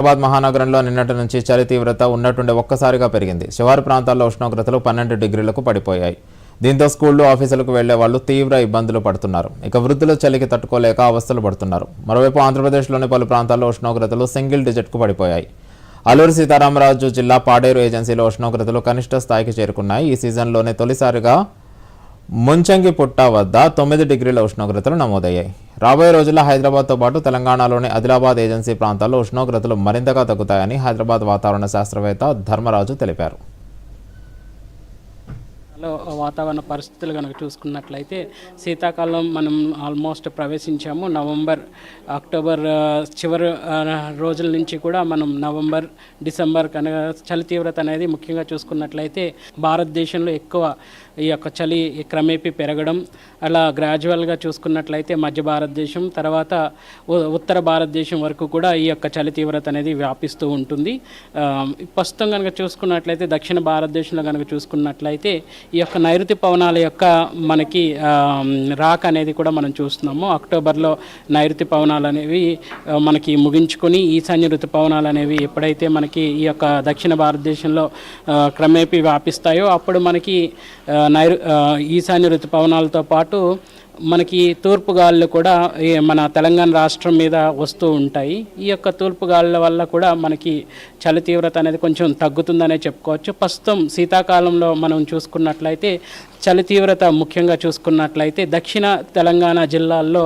హైదరాబాద్ మహానగరంలో నిన్నటి నుంచి చలి తీవ్రత ఉన్నట్టుండే ఒక్కసారిగా పెరిగింది. శివారు ప్రాంతాల్లో ఉష్ణోగ్రతలు పన్నెండు డిగ్రీలకు పడిపోయాయి. దీంతో స్కూళ్ళు ఆఫీసులకు వెళ్ళే వాళ్ళు తీవ్ర ఇబ్బందులు పడుతున్నారు. ఇక వృద్ధులు చలికి తట్టుకోలేక అవస్థలు పడుతున్నారు. మరోవైపు ఆంధ్రప్రదేశ్లోని పలు ప్రాంతాల్లో ఉష్ణోగ్రతలు సింగిల్ డిజిట్కు పడిపోయాయి. అల్లూరి సీతారామరాజు జిల్లా పాడేరు ఏజెన్సీలో ఉష్ణోగ్రతలు కనిష్ట స్థాయికి చేరుకున్నాయి. ఈ సీజన్లోనే తొలిసారిగా ముంచంగి పుట్ట వద్ద తొమ్మిది డిగ్రీల ఉష్ణోగ్రతలు నమోదయ్యాయి. రాబోయే రోజుల్లో హైదరాబాద్తో పాటు తెలంగాణలోని ఆదిలాబాద్ ఏజెన్సీ ప్రాంతాల్లో ఉష్ణోగ్రతలు మరింతగా తగ్గుతాయని హైదరాబాద్ వాతావరణ శాస్త్రవేత్త ధర్మరాజు తెలిపారు. లో వాతావరణ పరిస్థితులు కనుక చూసుకున్నట్లయితే శీతాకాలం మనం ఆల్మోస్ట్ ప్రవేశించాము. నవంబర్ అక్టోబర్ చివరి రోజుల నుంచి కూడా మనం నవంబర్ డిసెంబర్ కనుక చలి తీవ్రత అనేది ముఖ్యంగా చూసుకున్నట్లయితే భారతదేశంలో ఎక్కువ ఈ యొక్క చలి క్రమేపీ పెరగడం అలా గ్రాడ్యువల్గా చూసుకున్నట్లయితే మధ్య భారతదేశం తర్వాత ఉత్తర భారతదేశం వరకు కూడా ఈ యొక్క చలి తీవ్రత అనేది వ్యాపిస్తూ ఉంటుంది. ప్రస్తుతం కనుక చూసుకున్నట్లయితే దక్షిణ భారతదేశంలో కనుక చూసుకున్నట్లయితే ఈ యొక్క నైరుతి పవనాల యొక్క మనకి రాక్ అనేది కూడా మనం చూస్తున్నాము. అక్టోబర్లో నైరుతి పవనాలు అనేవి మనకి ముగించుకొని ఈశాన్య ఋతు పవనాలు అనేవి ఎప్పుడైతే మనకి ఈ యొక్క దక్షిణ భారతదేశంలో క్రమేపీ వ్యాపిస్తాయో అప్పుడు మనకి నైరు ఈశాన్య ఋతుపవనాలతో పాటు మనకి తూర్పు గాలులు కూడా ఈ మన తెలంగాణ రాష్ట్రం మీద వస్తూ ఉంటాయి. ఈ యొక్క తూర్పు గాలుల వల్ల కూడా మనకి చలి తీవ్రత అనేది కొంచెం తగ్గుతుందనే చెప్పుకోవచ్చు. ప్రస్తుతం శీతాకాలంలో మనం చూసుకున్నట్లయితే చలి తీవ్రత ముఖ్యంగా చూసుకున్నట్లయితే దక్షిణ తెలంగాణ జిల్లాల్లో